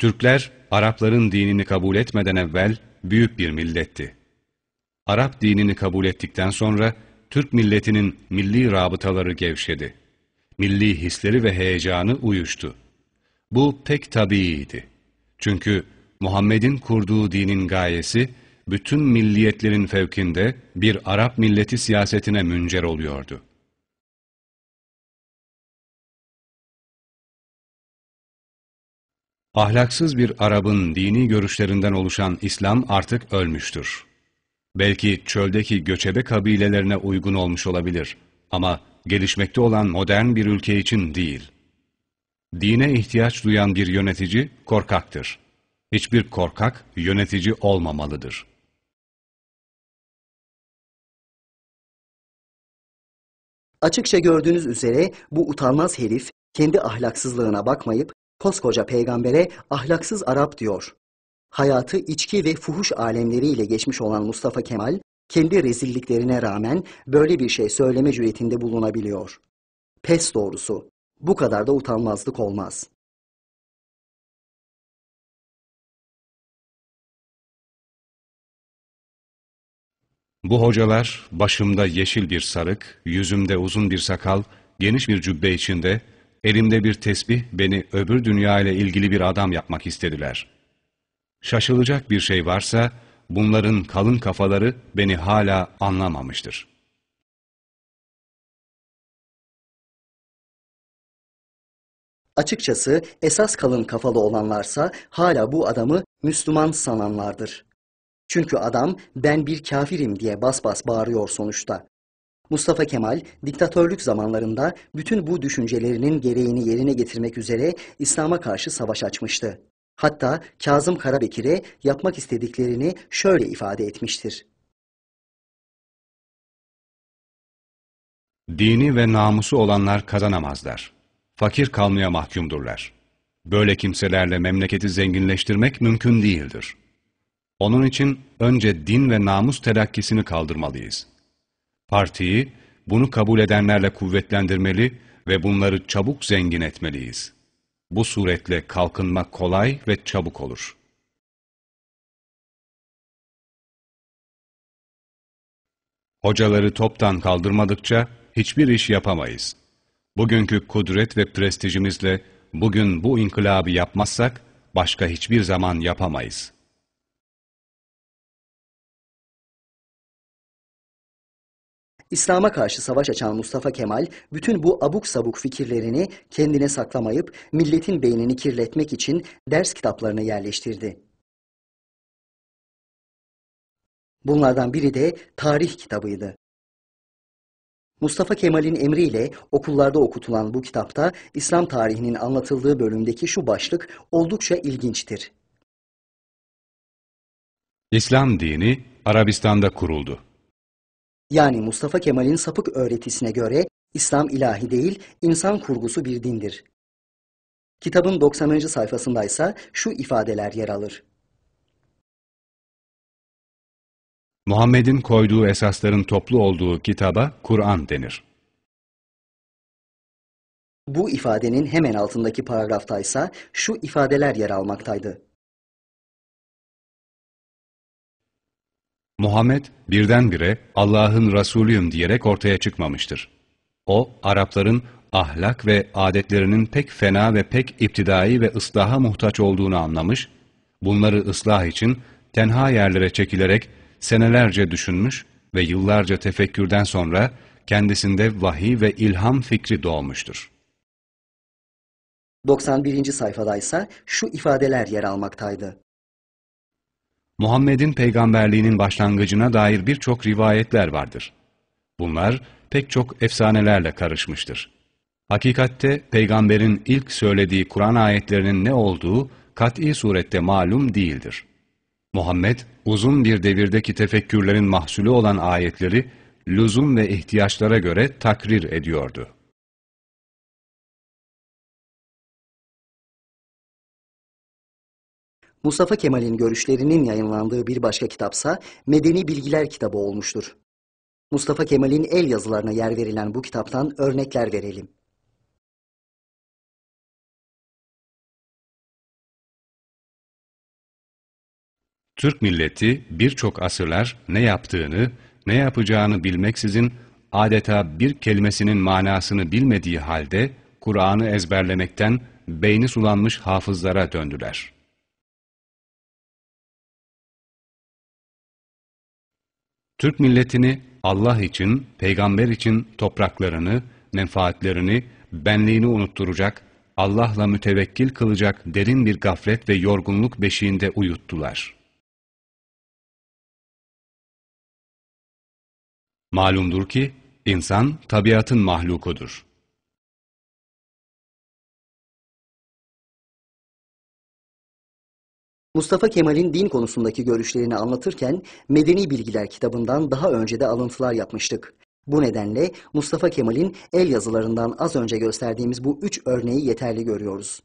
Türkler, Arapların dinini kabul etmeden evvel büyük bir milletti. Arap dinini kabul ettikten sonra, Türk milletinin milli rabıtaları gevşedi. Milli hisleri ve heyecanı uyuştu. Bu pek tabiiydi. Çünkü Muhammed'in kurduğu dinin gayesi, bütün milliyetlerin fevkinde bir Arap milleti siyasetine müncer oluyordu. Ahlaksız bir Arap'ın dini görüşlerinden oluşan İslam artık ölmüştür. Belki çöldeki göçebe kabilelerine uygun olmuş olabilir ama gelişmekte olan modern bir ülke için değil. Dine ihtiyaç duyan bir yönetici korkaktır. Hiçbir korkak yönetici olmamalıdır. Açıkça gördüğünüz üzere bu utanmaz herif kendi ahlaksızlığına bakmayıp koskoca peygambere ahlaksız Arap diyor. Hayatı içki ve fuhuş alemleriyle geçmiş olan Mustafa Kemal, kendi rezilliklerine rağmen böyle bir şey söyleme cüretinde bulunabiliyor. Pes doğrusu, bu kadar da utanmazlık olmaz. Bu hocalar, başımda yeşil bir sarık, yüzümde uzun bir sakal, geniş bir cübbe içinde, elimde bir tesbih beni öbür dünya ile ilgili bir adam yapmak istediler. Şaşılacak bir şey varsa, bunların kalın kafaları beni hala anlamamıştır. Açıkçası esas kalın kafalı olanlarsa hala bu adamı Müslüman sananlardır. Çünkü adam ben bir kafirim diye bas bas bağırıyor sonuçta. Mustafa Kemal diktatörlük zamanlarında bütün bu düşüncelerinin gereğini yerine getirmek üzere İslam'a karşı savaş açmıştı. Hatta Kazım Karabekir'e yapmak istediklerini şöyle ifade etmiştir. Dini ve namusu olanlar kazanamazlar. Fakir kalmaya mahkumdurlar. Böyle kimselerle memleketi zenginleştirmek mümkün değildir. Onun için önce din ve namus telakkisini kaldırmalıyız. Partiyi bunu kabul edenlerle kuvvetlendirmeli ve bunları çabuk zengin etmeliyiz. Bu suretle kalkınma kolay ve çabuk olur. Hocaları toptan kaldırmadıkça hiçbir iş yapamayız. Bugünkü kudret ve prestijimizle bugün bu inkılabı yapmazsak başka hiçbir zaman yapamayız.'' İslam'a karşı savaş açan Mustafa Kemal, bütün bu abuk sabuk fikirlerini kendine saklamayıp milletin beynini kirletmek için ders kitaplarına yerleştirdi. Bunlardan biri de tarih kitabıydı. Mustafa Kemal'in emriyle okullarda okutulan bu kitapta İslam tarihinin anlatıldığı bölümdeki şu başlık oldukça ilginçtir. İslam dini Arabistan'da kuruldu. Yani Mustafa Kemal'in sapık öğretisine göre İslam ilahi değil, insan kurgusu bir dindir. Kitabın 90. sayfasında ise şu ifadeler yer alır. Muhammed'in koyduğu esasların toplu olduğu kitaba Kur'an denir. Bu ifadenin hemen altındaki paragrafta ise şu ifadeler yer almaktaydı. Muhammed birdenbire Allah'ın Resulüyüm diyerek ortaya çıkmamıştır. O, Arapların ahlak ve adetlerinin pek fena ve pek iptidai ve ıslaha muhtaç olduğunu anlamış, bunları ıslah için tenha yerlere çekilerek senelerce düşünmüş ve yıllarca tefekkürden sonra kendisinde vahiy ve ilham fikri doğmuştur. 91. sayfada ise şu ifadeler yer almaktaydı. Muhammed'in peygamberliğinin başlangıcına dair birçok rivayetler vardır. Bunlar pek çok efsanelerle karışmıştır. Hakikatte peygamberin ilk söylediği Kur'an ayetlerinin ne olduğu kat'i surette malum değildir. Muhammed, uzun bir devirdeki tefekkürlerin mahsulü olan ayetleri, lüzum ve ihtiyaçlara göre takrir ediyordu. Mustafa Kemal'in görüşlerinin yayınlandığı bir başka kitapsa Medeni Bilgiler kitabı olmuştur. Mustafa Kemal'in el yazılarına yer verilen bu kitaptan örnekler verelim. Türk milleti birçok asırlar ne yaptığını, ne yapacağını bilmeksizin adeta bir kelimesinin manasını bilmediği halde Kur'an'ı ezberlemekten beyni sulanmış hafızlara döndüler. Türk milletini Allah için, peygamber için topraklarını, menfaatlerini, benliğini unutturacak, Allah'la mütevekkil kılacak derin bir gaflet ve yorgunluk beşiğinde uyuttular. Malumdur ki, insan tabiatın mahlukudur. Mustafa Kemal'in din konusundaki görüşlerini anlatırken Medeni Bilgiler kitabından daha önce de alıntılar yapmıştık. Bu nedenle Mustafa Kemal'in el yazılarından az önce gösterdiğimiz bu üç örneği yeterli görüyoruz.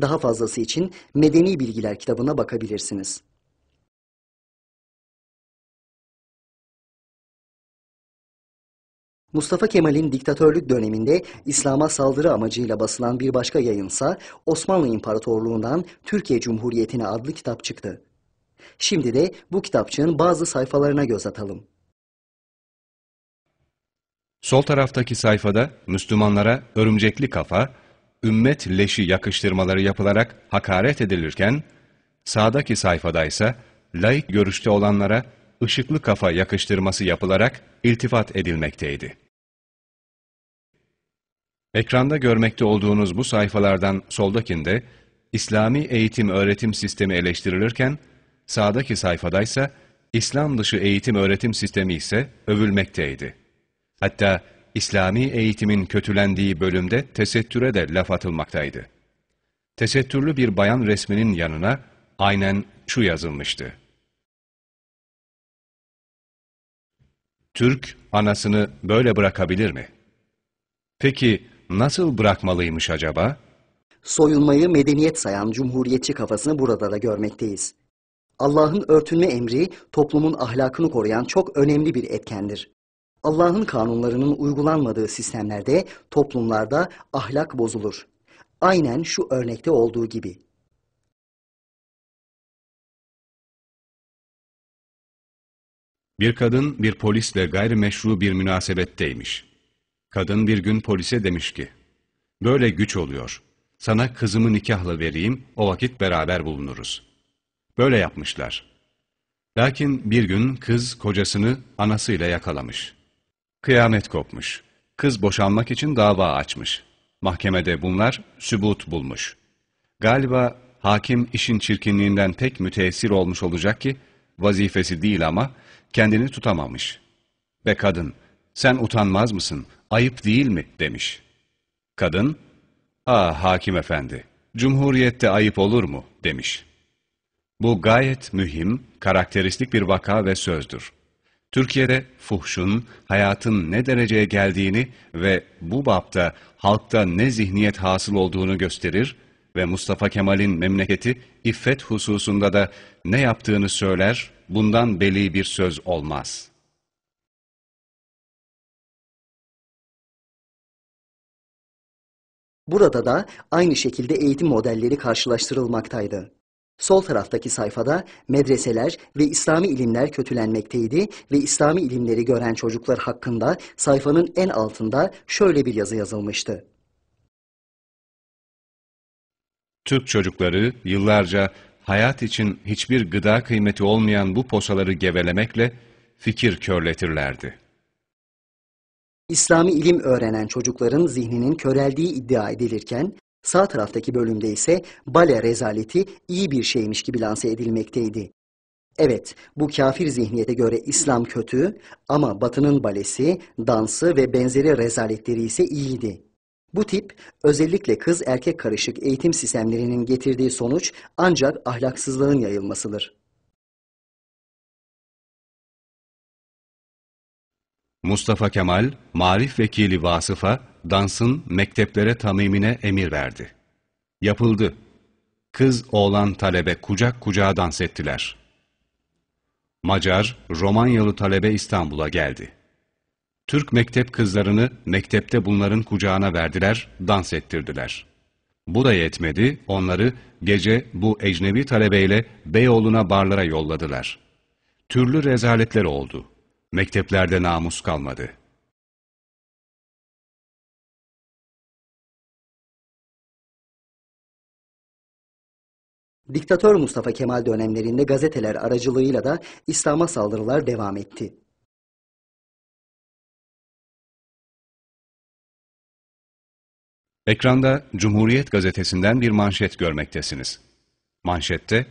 Daha fazlası için Medeni Bilgiler kitabına bakabilirsiniz. Mustafa Kemal'in diktatörlük döneminde İslam'a saldırı amacıyla basılan bir başka yayınsa Osmanlı İmparatorluğu'ndan Türkiye Cumhuriyeti'ne adlı kitap çıktı. Şimdi de bu kitapçığın bazı sayfalarına göz atalım. Sol taraftaki sayfada Müslümanlara örümcekli kafa, ümmet leşi yakıştırmaları yapılarak hakaret edilirken, sağdaki sayfada ise laik görüşte olanlara ışıklı kafa yakıştırması yapılarak iltifat edilmekteydi. Ekranda görmekte olduğunuz bu sayfalardan soldakinde İslami eğitim öğretim sistemi eleştirilirken, sağdaki sayfadaysa İslam dışı eğitim öğretim sistemi ise övülmekteydi. Hatta İslami eğitimin kötülendiği bölümde tesettüre de laf atılmaktaydı. Tesettürlü bir bayan resminin yanına aynen şu yazılmıştı. Türk anasını böyle bırakabilir mi? Peki nasıl bırakmalıymış acaba? Soyulmayı medeniyet sayan cumhuriyetçi kafasını burada da görmekteyiz. Allah'ın örtünme emri toplumun ahlakını koruyan çok önemli bir etkendir. Allah'ın kanunlarının uygulanmadığı sistemlerde, toplumlarda ahlak bozulur. Aynen şu örnekte olduğu gibi. Bir kadın bir polisle gayrimeşru bir münasebetteymiş. Kadın bir gün polise demiş ki, böyle güç oluyor. Sana kızımı nikahla vereyim, o vakit beraber bulunuruz. Böyle yapmışlar. Lakin bir gün kız kocasını anasıyla yakalamış. Kıyamet kopmuş. Kız boşanmak için dava açmış. Mahkemede bunlar sübut bulmuş. Galiba hakim işin çirkinliğinden pek müteessir olmuş olacak ki, vazifesi değil ama kendini tutamamış. Ve kadın, sen utanmaz mısın, ayıp değil mi demiş. Kadın, ah hakim efendi, cumhuriyette ayıp olur mu demiş. Bu gayet mühim, karakteristik bir vaka ve sözdür. Türkiye'de fuhşun, hayatın ne dereceye geldiğini ve bu bapta halkta ne zihniyet hasıl olduğunu gösterir ve Mustafa Kemal'in memleketi iffet hususunda da ne yaptığını söyler, bundan beli bir söz olmaz. Burada da aynı şekilde eğitim modelleri karşılaştırılmaktaydı. Sol taraftaki sayfada medreseler ve İslami ilimler kötülenmekteydi ve İslami ilimleri gören çocuklar hakkında sayfanın en altında şöyle bir yazı yazılmıştı. Türk çocukları yıllarca hayat için hiçbir gıda kıymeti olmayan bu posaları gevelemekle fikir körletirlerdi. İslami ilim öğrenen çocukların zihninin köreldiği iddia edilirken, sağ taraftaki bölümde ise bale rezaleti iyi bir şeymiş gibi lanse edilmekteydi. Evet, bu kafir zihniyete göre İslam kötü ama Batı'nın balesi, dansı ve benzeri rezaletleri ise iyiydi. Bu tip özellikle kız erkek karışık eğitim sistemlerinin getirdiği sonuç ancak ahlaksızlığın yayılmasıdır. Mustafa Kemal, marif vekili Vasıf'a dansın mekteplere tamimine emir verdi. Yapıldı. Kız oğlan talebe kucak kucağa dans ettiler. Macar, Romanyalı talebe İstanbul'a geldi. Türk mektep kızlarını mektepte bunların kucağına verdiler, dans ettirdiler. Bu da yetmedi, onları gece bu ecnebi talebeyle Beyoğlu'na barlara yolladılar. Türlü rezaletler oldu. Mekteplerde namus kalmadı. Diktatör Mustafa Kemal dönemlerinde gazeteler aracılığıyla da İslam'a saldırılar devam etti. Ekranda Cumhuriyet gazetesinden bir manşet görmektesiniz. Manşette,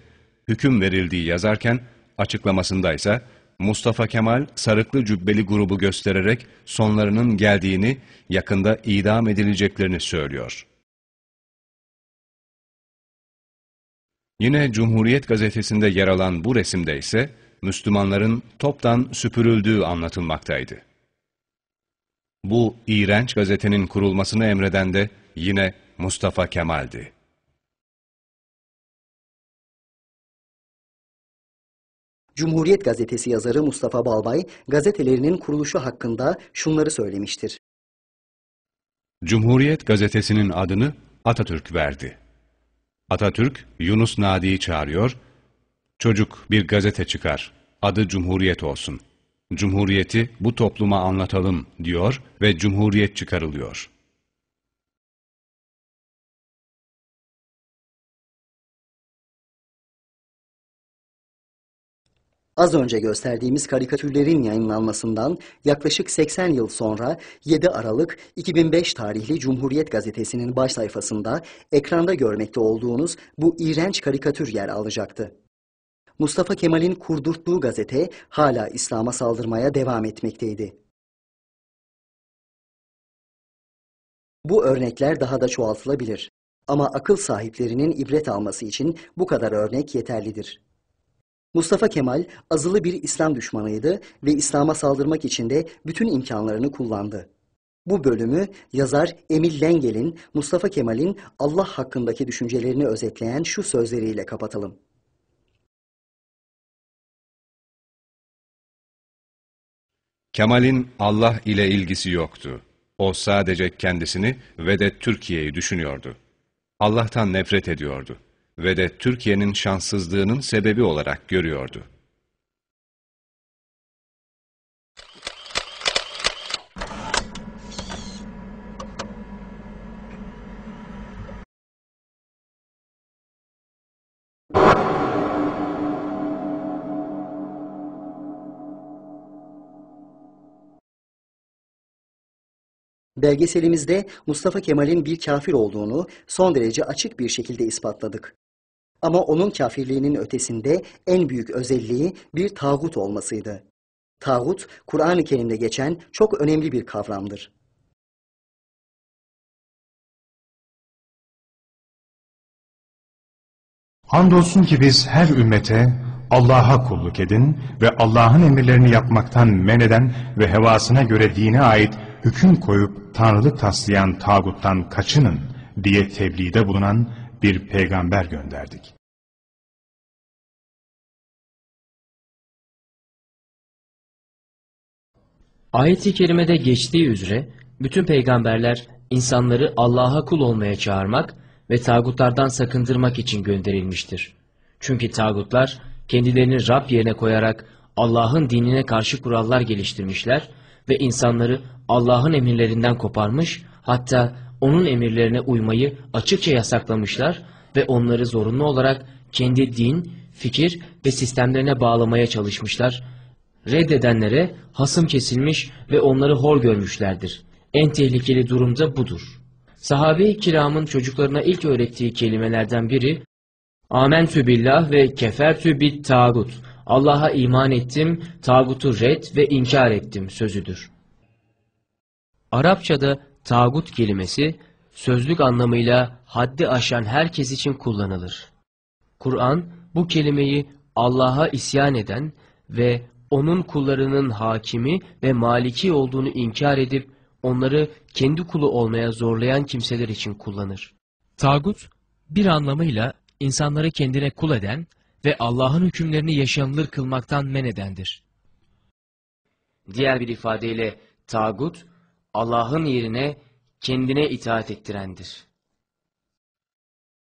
hüküm verildiği yazarken, açıklamasında ise Mustafa Kemal sarıklı cübbeli grubu göstererek sonlarının geldiğini, yakında idam edileceklerini söylüyor. Yine Cumhuriyet gazetesinde yer alan bu resimde ise Müslümanların toptan süpürüldüğü anlatılmaktaydı. Bu iğrenç gazetenin kurulmasını emreden de yine Mustafa Kemal'di. Cumhuriyet gazetesi yazarı Mustafa Balbay gazetelerinin kuruluşu hakkında şunları söylemiştir. Cumhuriyet gazetesinin adını Atatürk verdi. Atatürk, Yunus Nadi'yi çağırıyor, çocuk bir gazete çıkar, adı Cumhuriyet olsun. Cumhuriyeti bu topluma anlatalım diyor ve Cumhuriyet çıkarılıyor. Az önce gösterdiğimiz karikatürlerin yayınlanmasından yaklaşık 80 yıl sonra 7 Aralık 2005 tarihli Cumhuriyet Gazetesi'nin baş sayfasında ekranda görmekte olduğunuz bu iğrenç karikatür yer alacaktı. Mustafa Kemal'in kurdurttuğu gazete hala İslam'a saldırmaya devam etmekteydi. Bu örnekler daha da çoğaltılabilir. Ama akıl sahiplerinin ibret alması için bu kadar örnek yeterlidir. Mustafa Kemal azılı bir İslam düşmanıydı ve İslam'a saldırmak için de bütün imkanlarını kullandı. Bu bölümü yazar Emil Lengel'in Mustafa Kemal'in Allah hakkındaki düşüncelerini özetleyen şu sözleriyle kapatalım. Kemal'in Allah ile ilgisi yoktu. O sadece kendisini ve de Türkiye'yi düşünüyordu. Allah'tan nefret ediyordu ve de Türkiye'nin şanssızlığının sebebi olarak görüyordu. Belgeselimizde Mustafa Kemal'in bir kafir olduğunu son derece açık bir şekilde ispatladık. Ama onun kafirliğinin ötesinde en büyük özelliği bir tağut olmasıydı. Tağut, Kur'an-ı Kerim'de geçen çok önemli bir kavramdır. Andolsun ki biz her ümmete Allah'a kulluk edin ve Allah'ın emirlerini yapmaktan men eden ve hevasına göre dine ait hüküm koyup tanrılık taslayan tağuttan kaçının diye tebliğde bulunan bir peygamber gönderdik. Ayet-i kerimede geçtiği üzere bütün peygamberler insanları Allah'a kul olmaya çağırmak ve tağutlardan sakındırmak için gönderilmiştir. Çünkü tağutlar kendilerini Rab yerine koyarak Allah'ın dinine karşı kurallar geliştirmişler ve insanları Allah'ın emirlerinden koparmış hatta onun emirlerine uymayı açıkça yasaklamışlar ve onları zorunlu olarak kendi din, fikir ve sistemlerine bağlamaya çalışmışlar reddedenlere hasım kesilmiş ve onları hor görmüşlerdir. En tehlikeli durumda budur. Sahabe-i kiramın çocuklarına ilk öğrettiği kelimelerden biri Amentü billah ve kefertü bit tağut. Allah'a iman ettim, tağutu red ve inkar ettim sözüdür. Arapçada tağut kelimesi sözlük anlamıyla haddi aşan herkes için kullanılır. Kur'an bu kelimeyi Allah'a isyan eden ve onun kullarının hakimi ve maliki olduğunu inkar edip onları kendi kulu olmaya zorlayan kimseler için kullanır. Tagut, bir anlamıyla insanları kendine kul eden ve Allah'ın hükümlerini yaşanılır kılmaktan men edendir. Diğer bir ifadeyle tagut, Allah'ın yerine kendine itaat ettirendir.